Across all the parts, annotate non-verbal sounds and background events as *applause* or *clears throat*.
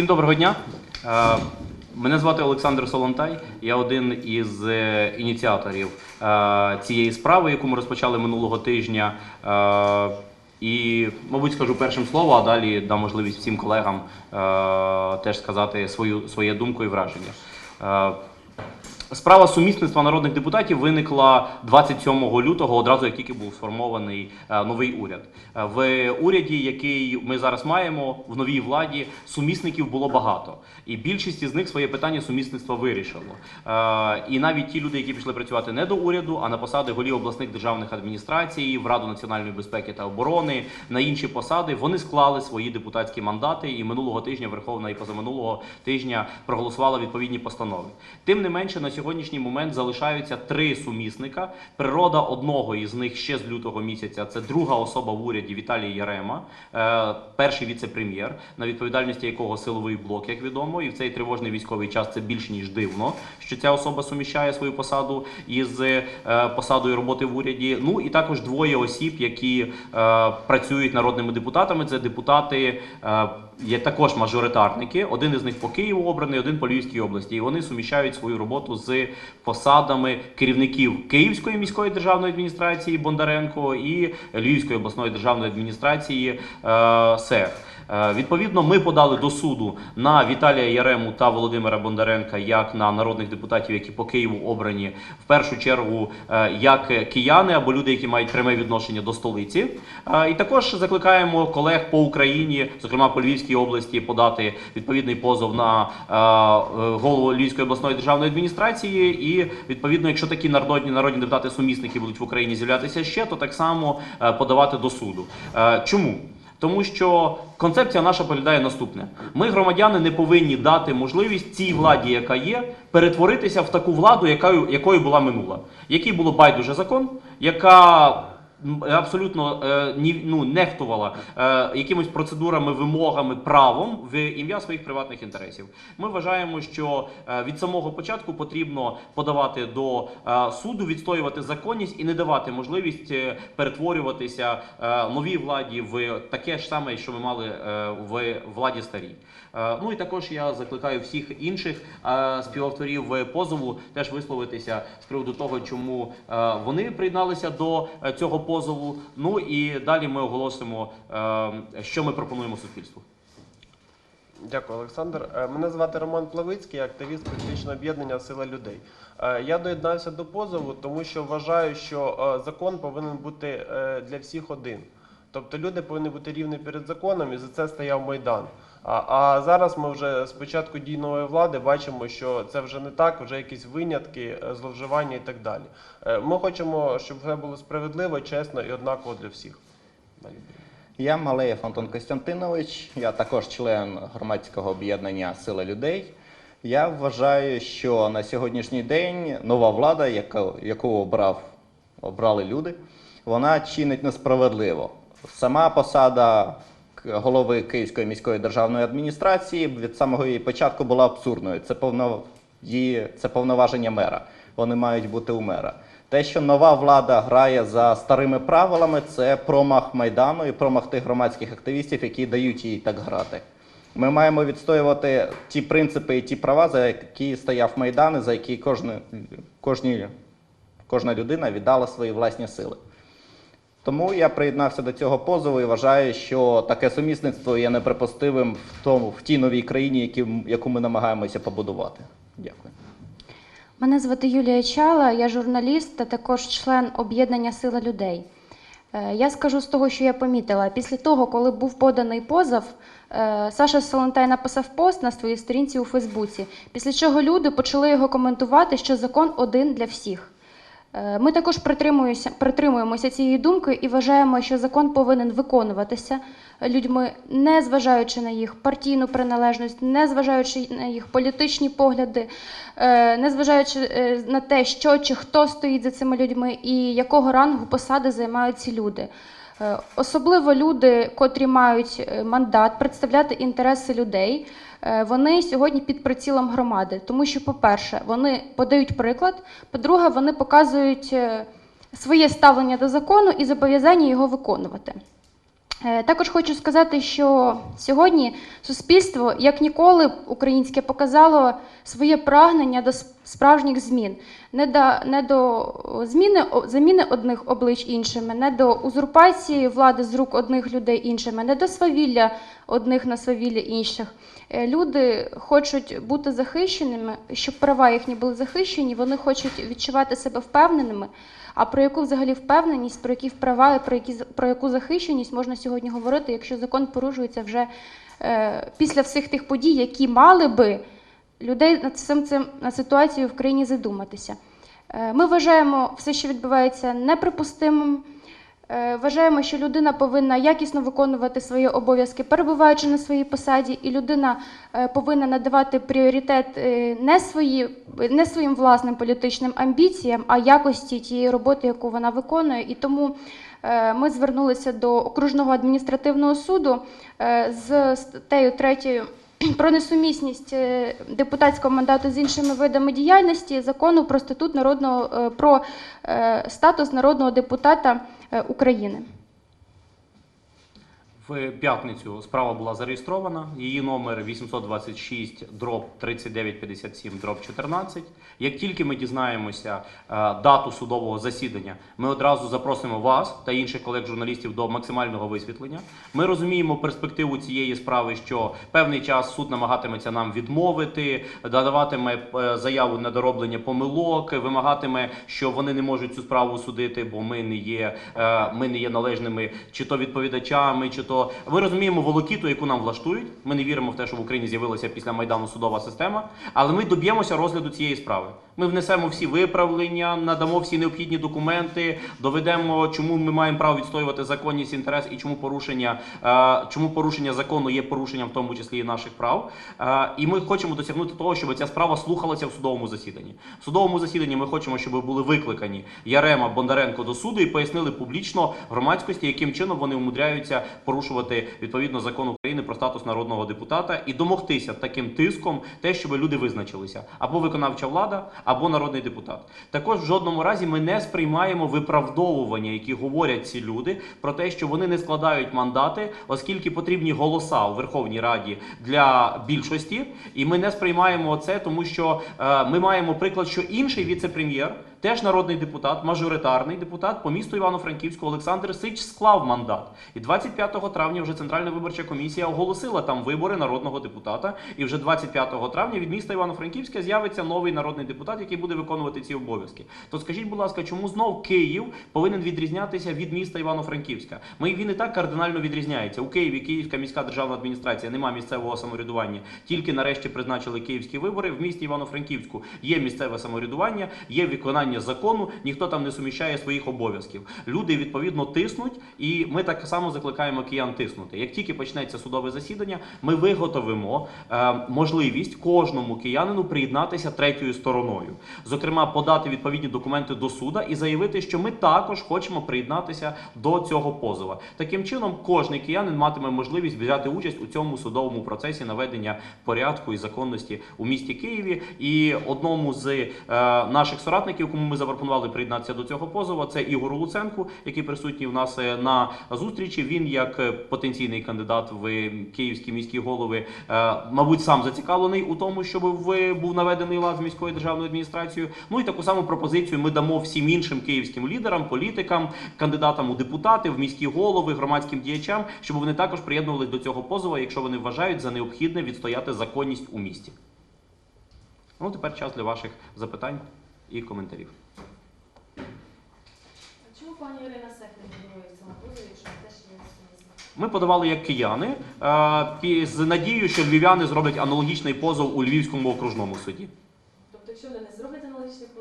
Всім доброго дня. Е, Мене звати Олександр Солонтай. Я один із е, ініціаторів е, цієї справи, яку ми розпочали минулого тижня. І, мабуть, скажу першим слово, а далі дам можливість всім колегам теж сказати свою, своє думку і враження. Справа сумісництва народних депутатів виникла 27 лютого, одразу як тільки був сформований е, новий уряд. Е, В уряді, який ми зараз маємо, в новій владі, сумісників було багато, і більшість із них своє питання сумісництва вирішило. Е, І навіть ті люди, які пішли працювати не до уряду, а на посади голів обласних державних адміністрацій, в Раду національної безпеки та оборони, на інші посади, вони склали свої депутатські мандати. І минулого тижня Верховна і позаминулого тижня проголосувала відповідні постанови. Тим не менше, на сьогоднішній момент залишаються три сумісника. Природа одного із них ще з лютого місяця це друга особа в уряді Віталій Ярема, е, перший віце-прем'єр, на відповідальності якого силовий блок, як відомо, і в цей тривожний військовий час це більш ніж дивно, що ця особа суміщає свою посаду із е, посадою роботи в уряді. Ну і також двоє осіб, які е, працюють народними депутатами. Це депутати. Є також мажоритарники. Один із них по Києву обраний, один по Львівській області. І вони суміщають свою роботу з посадами керівників Київської міської державної адміністрації Бондаренко і Львівської обласної державної адміністрації СЕФ. Е, Відповідно, ми подали до суду на Віталія Ярему та Володимира Бондаренка як на народних депутатів, які по Києву обрані в першу чергу е, як кияни або люди, які мають пряме відношення до столиці. Е, І також закликаємо колег по Україні, зокрема по Львівській області, подати відповідний позов на е, е, голову Львівської обласної державної адміністрації. І відповідно, якщо такі народні народні депутати сумісники будуть в Україні з'являтися ще, то так само е, подавати до суду. Е, Чому? Тому що концепція наша полідає наступне: ми, громадяни, не повинні дати можливість цій владі, яка є, перетворитися в таку владу, якою, якою була минула, який було байдуже закон, яка абсолютно е, ну, нехтувала е, якимись процедурами, вимогами, правом в ім'я своїх приватних інтересів. Ми вважаємо, що е, від самого початку потрібно подавати до суду, відстоювати законність і не давати можливість перетворюватися новій владі в таке ж саме, що ми мали в владі старій. Ну і також я закликаю всіх інших співавторів позову теж висловитися з приводу того, чому вони приєдналися до цього позову. Ну і далі ми оголосимо, е, що ми пропонуємо суспільству. Дякую, Олександр. Е, Мене звати Роман Плавицький, активіст політичного об'єднання Сила людей. Е, Я доєднався до позову, тому що вважаю, що закон повинен бути для всіх один. Тобто люди повинні бути рівні перед законом, і за це стояв Майдан. А, а зараз ми вже з початку дій нової влади бачимо, що це вже не так, вже якісь винятки, е, зловживання і так далі. Е, Ми хочемо, щоб все було справедливо, чесно і однаково для всіх. Я Малеєв Антон Костянтинович, я також член громадського об'єднання Сила людей. Я вважаю, що на сьогоднішній день нова влада, яка, яку обрав, обрали люди, вона чинить несправедливо. Сама посада голови Київської міської державної адміністрації від самого її початку була абсурдною. Це, повно, її, це повноваження мера. Вони мають бути у мера. Те, що нова влада грає за старими правилами, це промах майдану і промах тих громадських активістів, які дають їй так грати. Ми маємо відстоювати ті принципи і ті права, за які стояв майдан, і за які кожна, кожна людина віддала свої власні сили. Тому я приєднався до цього позову і вважаю, що таке сумісництво є неприпустимим в тому в тій новій країні, яку ми намагаємося побудувати. Дякую. Мене звати Юлія Чала, я журналіст та також член об'єднання Сила людей. Е, Я скажу з того, що я помітила. Після того, коли був поданий позов, е, Саша Солонтай написав пост на своїй сторінці у Фейсбуці, після чого люди почали його коментувати, що закон один для всіх. Е, Ми також притримуємося, притримуємося цієї думки і вважаємо, що закон повинен виконуватися людьми, не зважаючи на їх партійну приналежність, не зважаючи на їх політичні погляди, е, не зважаючи е, на те, що чи хто стоїть за цими людьми і якого рангу посади займають ці люди. Е, Особливо люди, котрі мають е, мандат представляти інтереси людей, е, вони сьогодні під прицілом громади. Тому що, по-перше, вони подають приклад, по-друге, вони показують своє ставлення до закону і зобов'язання його виконувати. Також хочу сказати, що сьогодні суспільство, як ніколи, українське показало своє прагнення до справжніх змін, не до, не до зміни, заміни одних облич іншими, не до узурпації влади з рук одних людей іншими, не до свавілля одних на свавілля інших. Е, Люди хочуть бути захищеними, щоб права їхні були захищені, вони хочуть відчувати себе впевненими. А про яку взагалі впевненість, про які права про, які, про яку захищеність можна сьогодні говорити, якщо закон порушується вже е, після всіх тих подій, які мали би людей над цим, цим над ситуацією в країні задуматися. Е, ми вважаємо все, що відбувається, неприпустимим. Е, Вважаємо, що людина повинна якісно виконувати свої обов'язки, перебуваючи на своїй посаді, і людина е, повинна надавати пріоритет не, свої, не своїм власним політичним амбіціям, а якості тієї роботи, яку вона виконує. І тому ми звернулися до окружного адміністративного суду з статтею 3 *clears throat* про несумісність е, депутатського мандату з іншими видами діяльності закону про статут народного е, про е, статус народного депутата України. П'ятницю справа була зареєстрована. Її номер 826 дроб 3957 дроб 14. Як тільки ми дізнаємося е, дату судового засідання, ми одразу запросимо вас та інших колег-журналістів до максимального висвітлення. Ми розуміємо перспективу цієї справи, що певний час суд намагатиметься нам відмовити, надаватиме е, заяву на дороблення помилок, вимагатиме, що вони не можуть цю справу судити, бо ми не є, е, ми не є належними чи то відповідачами, чи то ми розуміємо волокіту, яку нам влаштують. Ми не віримо в те, що в Україні з'явилася після майдану судова система, але ми доб'ємося розгляду цієї справи. Ми внесемо всі виправлення, надамо всі необхідні документи, доведемо, чому ми маємо право відстоювати законність інтерес і чому порушення, е, чому порушення закону є порушенням, в тому числі і наших прав. Е, і ми хочемо досягнути того, щоб ця справа слухалася в судовому засіданні. В судовому засіданні ми хочемо, щоб були викликані Ярема Бондаренко до суду і пояснили публічно громадськості, яким чином вони умудряються порушувати відповідно закон України про статус народного депутата і домогтися таким тиском, те, щоб люди визначилися або виконавча влада, або народний депутат. Також в жодному разі ми не сприймаємо виправдовування, які говорять ці люди, про те, що вони не складають мандати, оскільки потрібні голоса у Верховній Раді для більшості, і ми не сприймаємо це, тому що е, ми маємо приклад, що інший віце-прем'єр. Теж народний депутат, мажоритарний депутат по місту Івано-Франківську Олександр Сич склав мандат. І 25 травня вже Центральна виборча комісія оголосила там вибори народного депутата. І вже 25 травня від міста Івано-Франківська з'явиться новий народний депутат, який буде виконувати ці обов'язки. То скажіть, будь ласка, чому знов Київ повинен відрізнятися від міста Івано-Франківська? Ми він і так кардинально відрізняється. У Києві Київська міська державна адміністрація немає місцевого самоврядування. Тільки нарешті призначили київські вибори. В місті Івано-Франківську є місцеве самоврядування, є виконання закону. Ніхто там не суміщає своїх обов'язків. Люди відповідно тиснуть, і ми так само закликаємо киян тиснути. Як тільки почнеться судове засідання, ми виготовимо е, можливість кожному киянину приєднатися третьою стороною, зокрема, подати відповідні документи до суда і заявити, що ми також хочемо приєднатися до цього позова. Таким чином, кожний киянин матиме можливість взяти участь у цьому судовому процесі наведення порядку і законності у місті Києві. І одному з е, наших соратників, кому ми запропонували приєднатися до цього позову, це Ігор Луценко, який присутній у нас е, на зустрічі. Він як е, потенційний кандидат в київські міські голови, е, мабуть, сам зацікавлений у тому, щоб був наведений лад з міською державною адміністрацією. Ну і таку саму пропозицію ми дамо всім іншим київським лідерам, політикам, кандидатам у депутати, в міські голови, громадським діячам, щоб вони також приєднувались до цього позову, якщо вони вважають за необхідне відстояти законність у місті. Ну, тепер час для ваших запитань і коментарів. Чому пані Ірина Сех не фігурує в цьому позові, якщо не теж є? Ми подавали як кияни е, з надією, що львів'яни зроблять аналогічний позов у Львівському окружному суді. Тобто, якщо вони не зроблять аналогічний позов,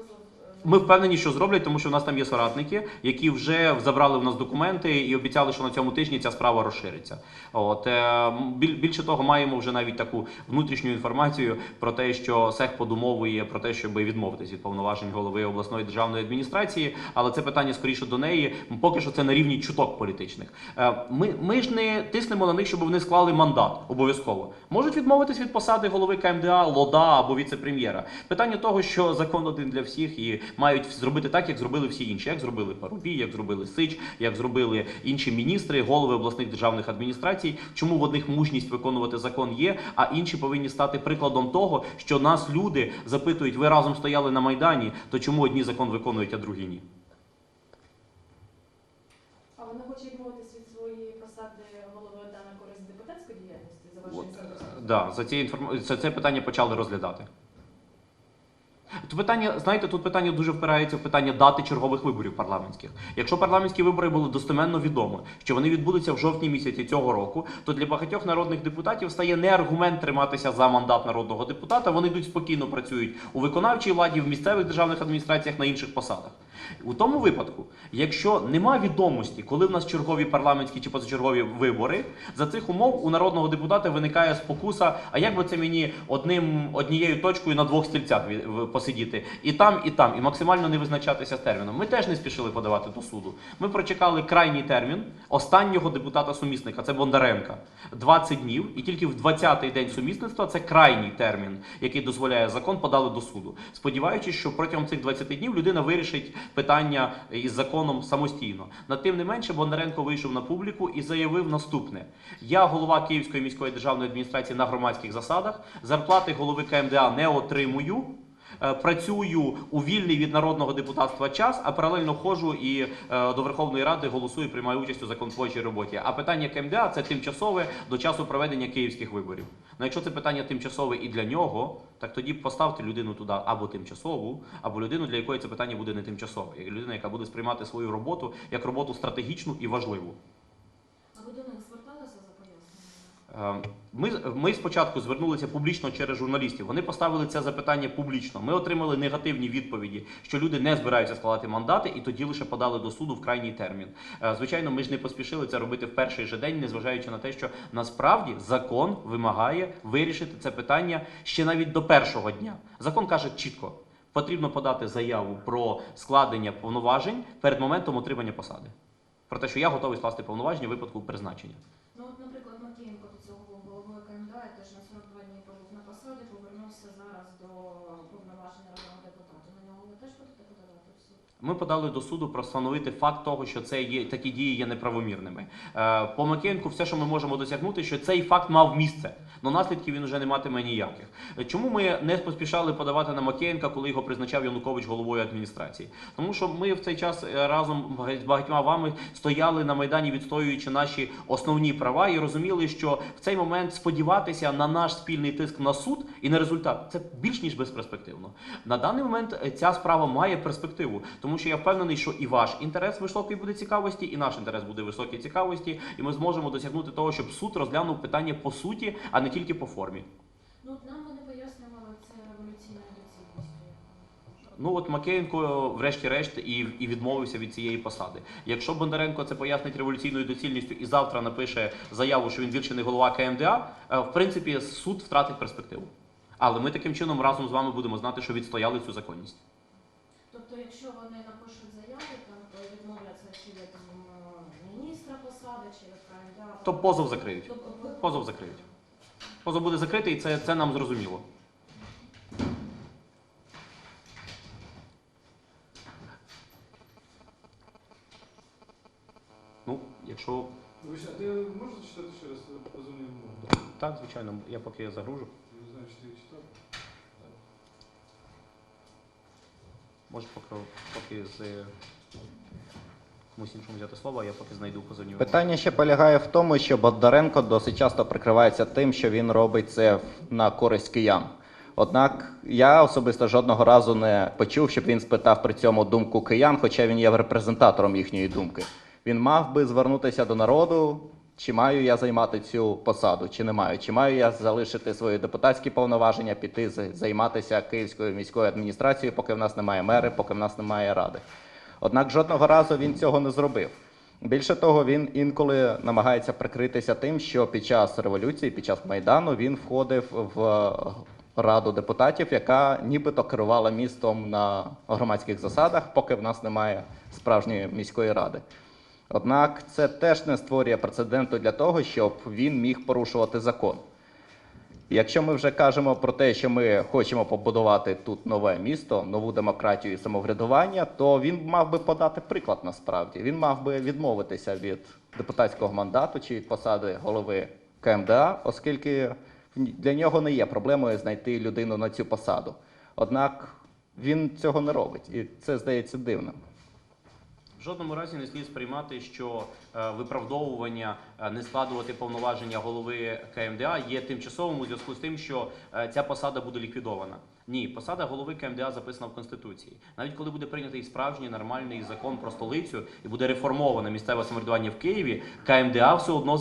Ми впевнені, що зроблять, тому що в нас там є соратники, які вже забрали в нас документи і обіцяли, що на цьому тижні ця справа розшириться. От е, більше того, маємо вже навіть таку внутрішню інформацію про те, що СЕХ подумовує про те, щоб відмовитись від повноважень голови обласної державної адміністрації. Але це питання скоріше до неї. Поки що це на рівні чуток політичних. Е, Ми, ми ж не тиснемо на них, щоб вони склали мандат обов'язково. Можуть відмовитись від посади голови КМДА, ЛОДА або віце-прем'єра. Питання того, що закон один для всіх, і мають зробити так, як зробили всі інші, як зробили Парубій, як зробили Сич, як зробили інші міністри, голови обласних державних адміністрацій. Чому в одних мужність виконувати закон є, а інші повинні стати прикладом того, що нас люди запитують: ви разом стояли на майдані, то чому одні закон виконують, а другі ні? А вона хоче відмовитись від своєї посади голови на користь депутатської діяльності за вашою інформацією? Да, за ці інформ... це, це питання почали розглядати. Питання, знаєте, тут питання дуже впирається в питання дати чергових виборів парламентських. Якщо парламентські вибори було достеменно відомо, що вони відбудуться в жовтні місяці цього року, то для багатьох народних депутатів стає не аргумент триматися за мандат народного депутата. Вони йдуть спокійно працюють у виконавчій владі, в місцевих державних адміністраціях на інших посадах. У тому випадку, якщо нема відомості, коли в нас чергові парламентські чи позачергові вибори, за цих умов у народного депутата виникає спокуса. А як би це мені одним однією точкою на двох стільцях посидіти і там, і там, і максимально не визначатися з терміном? Ми теж не спішили подавати до суду. Ми прочекали крайній термін останнього депутата-сумісника, це Бондаренка, 20 днів, і тільки в 20-й день сумісництва це крайній термін, який дозволяє закон, подали до суду. Сподіваючись, що протягом цих 20 днів людина вирішить питання із законом самостійно. На тим не менше, Бондаренко вийшов на публіку і заявив наступне: я голова Київської міської державної адміністрації на громадських засадах, зарплати голови КМДА не отримую. Е, Працюю у вільний від народного депутатства час, а паралельно ходжу і е, до Верховної Ради голосую, приймаю участь у законотворчій роботі. А питання КМДА це тимчасове до часу проведення київських виборів. Ну, якщо це питання тимчасове і для нього, так тоді поставте людину туди або тимчасову, або людину, для якої це питання буде не тимчасове. Людина, яка буде сприймати свою роботу як роботу стратегічну і важливу. А ви до них зверталися за поясненнями? Е, Ми, ми спочатку звернулися публічно через журналістів. Вони поставили це запитання публічно. Ми отримали негативні відповіді, що люди не збираються складати мандати, і тоді лише подали до суду в крайній термін. Е, Звичайно, ми ж не поспішили це робити в перший же день, незважаючи на те, що насправді закон вимагає вирішити це питання ще навіть до першого дня. Закон каже чітко. Потрібно подати заяву про складення повноважень перед моментом отримання посади. Про те, що я готовий скласти повноваження в випадку призначення. Ну от, наприклад, Макієнко до цього був головою КМДА, і теж на 42 дні побув на посаді, повернувся зараз до повноважень народного депутата. На нього ви теж будете подавати в суд? Ми подали до суду про встановити факт того, що це є такі дії є неправомірними. Е, по Макенку все, що ми можемо досягнути, що цей факт мав місце, але наслідків він вже не матиме ніяких. Е, Чому ми не поспішали подавати на Макієнка, коли його призначав Янукович головою адміністрації? Тому що ми в цей час е, разом з багатьма вами стояли на майдані, відстоюючи наші основні права, і розуміли, що в цей момент сподіватися на наш спільний тиск на суд і на результат це більш ніж безперспективно. На даний момент е, ця справа має перспективу, тому що я впевнений, що і ваш інтерес високий буде цікавості, і наш інтерес буде високій цікавості, і ми зможемо досягнути того, щоб суд розглянув питання по суті, а не тільки по формі. Ну от нам вони пояснювали це революційною доцільністю. Ну от Макеєнко, врешті-решт, і, і відмовився від цієї посади. Якщо Бондаренко це пояснить революційною доцільністю і завтра напише заяву, що він більше не голова КМДА, е, в принципі, суд втратить перспективу. Але ми таким чином разом з вами будемо знати, що відстояли цю законність. Якщо вони напишуть заяви, там то відмовляться чи від міністра посади, чи від КМДА, То позов закриють. то Позов закриють. Позов буде закритий, і це, це нам зрозуміло. Ну, якщо Ви ще, ти можете читати ще раз позовні вимоги? так, звичайно, я поки я загружу. Не знаю, чи ти читав. Може, поки, поки з е, комусь іншому взяти слово, я поки знайду вимоги. Питання ще полягає в тому, що Бондаренко досить часто прикривається тим, що він робить це в- на користь киян. Однак я особисто жодного разу не почув, щоб він спитав при цьому думку киян, хоча він є репрезентатором їхньої думки. Він мав би звернутися до народу, чи маю я займати цю посаду, чи не маю, чи маю я залишити свої депутатські повноваження, піти займатися Київською міською адміністрацією, поки в нас немає мери, поки в нас немає ради. Однак жодного разу він цього не зробив. Більше того, він інколи намагається прикритися тим, що під час революції, під час майдану, він входив в раду депутатів, яка нібито керувала містом на громадських засадах, поки в нас немає справжньої міської ради. Однак це теж не створює прецеденту для того, щоб він міг порушувати закон. Якщо ми вже кажемо про те, що ми хочемо побудувати тут нове місто, нову демократію і самоврядування, то він мав би подати приклад насправді. Він мав би відмовитися від депутатського мандату чи від посади голови КМДА, оскільки для нього не є проблемою знайти людину на цю посаду. Однак він цього не робить, і це здається дивним. В жодному разі не слід сприймати, що е, виправдовування е, не складувати повноваження голови КМДА є тимчасовим у зв'язку з тим, що е, ця посада буде ліквідована. Ні, посада голови КМДА записана в Конституції. Навіть коли буде прийнятий справжній нормальний закон про столицю і буде реформоване місцеве самоврядування в Києві, КМДА все одно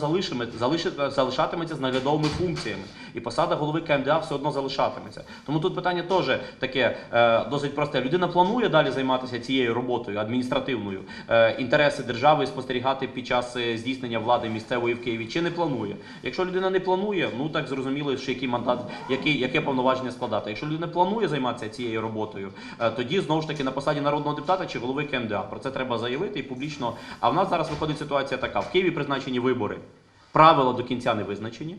залишатиметься з наглядовими функціями. І посада голови КМДА все одно залишатиметься. Тому тут питання теж таке е, досить просте. Людина планує далі займатися цією роботою адміністративною, е, інтереси держави спостерігати під час е, здійснення влади місцевої в Києві, чи не планує. Якщо людина не планує, ну так зрозуміло, що який мандат, який, яке повноваження складати. Якщо людина планує займатися цією роботою, тоді знову ж таки на посаді народного депутата чи голови КМДА. Про це треба заявити і публічно. А в нас зараз виходить ситуація така: в Києві призначені вибори. Правила до кінця не визначені.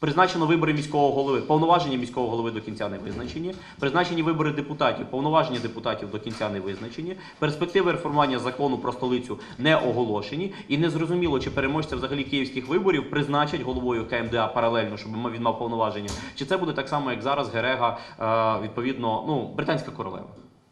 Призначено вибори міського голови, повноваження міського голови до кінця не визначені. Призначені вибори депутатів, повноваження депутатів до кінця не визначені. Перспективи реформування закону про столицю не оголошені. І не зрозуміло, чи переможця взагалі київських виборів призначать головою КМДА паралельно, щоб він мав повноваження. Чи це буде так само, як зараз Герега, е, відповідно, ну, британська королева.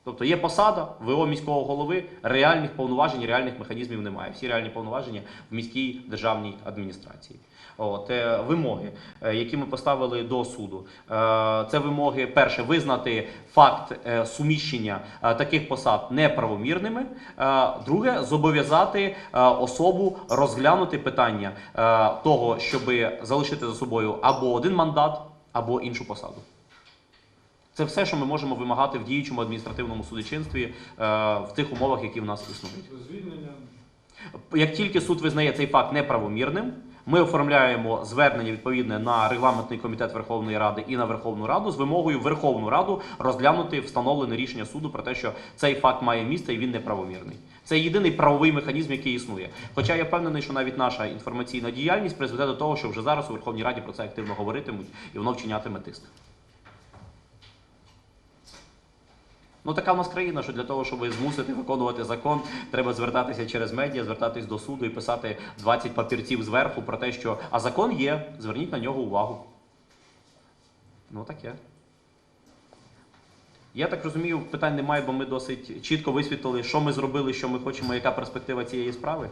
Тобто є посада ВО міського голови, реальних повноважень, реальних механізмів немає. Всі реальні повноваження в міській державній адміністрації. От, е, вимоги, е, які ми поставили до суду. Е, це вимоги, перше, визнати факт суміщення таких посад неправомірними. Друге, зобов'язати особу розглянути питання того, щоб залишити за собою або один мандат, або іншу посаду. Це все, що ми можемо вимагати в діючому адміністративному судочинстві в тих умовах, які в нас існують. Звільнення. Як тільки суд визнає цей факт неправомірним, ми оформляємо звернення відповідне на регламентний комітет Верховної Ради і на Верховну Раду з вимогою Верховну Раду розглянути встановлене рішення суду про те, що цей факт має місце і він неправомірний. Це єдиний правовий механізм, який існує. Хоча я впевнений, що навіть наша інформаційна діяльність призведе до того, що вже зараз у Верховній Раді про це активно говоритимуть і воно вчинятиме тиск. Ну така в нас країна, що для того, щоб змусити виконувати закон, треба звертатися через медіа, звертатись до суду і писати 20 папірців зверху про те, що а закон є, зверніть на нього увагу. Ну таке. Я так розумію, питань немає, бо ми досить чітко висвітлили, що ми зробили, що ми хочемо, яка перспектива цієї справи.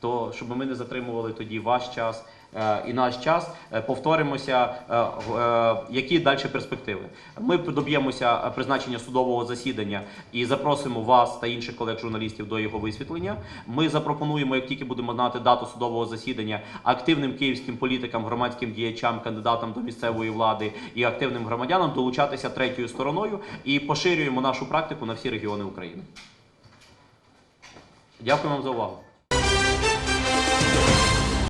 То щоб ми не затримували тоді ваш час е, і наш час, е, повторимося, е, які далі перспективи. Ми доб'ємося призначення судового засідання і запросимо вас та інших колег журналістів до його висвітлення. Ми запропонуємо, як тільки будемо знати дату судового засідання, активним київським політикам, громадським діячам, кандидатам до місцевої влади і активним громадянам долучатися третьою стороною і поширюємо нашу практику на всі регіони України. Дякую вам за увагу.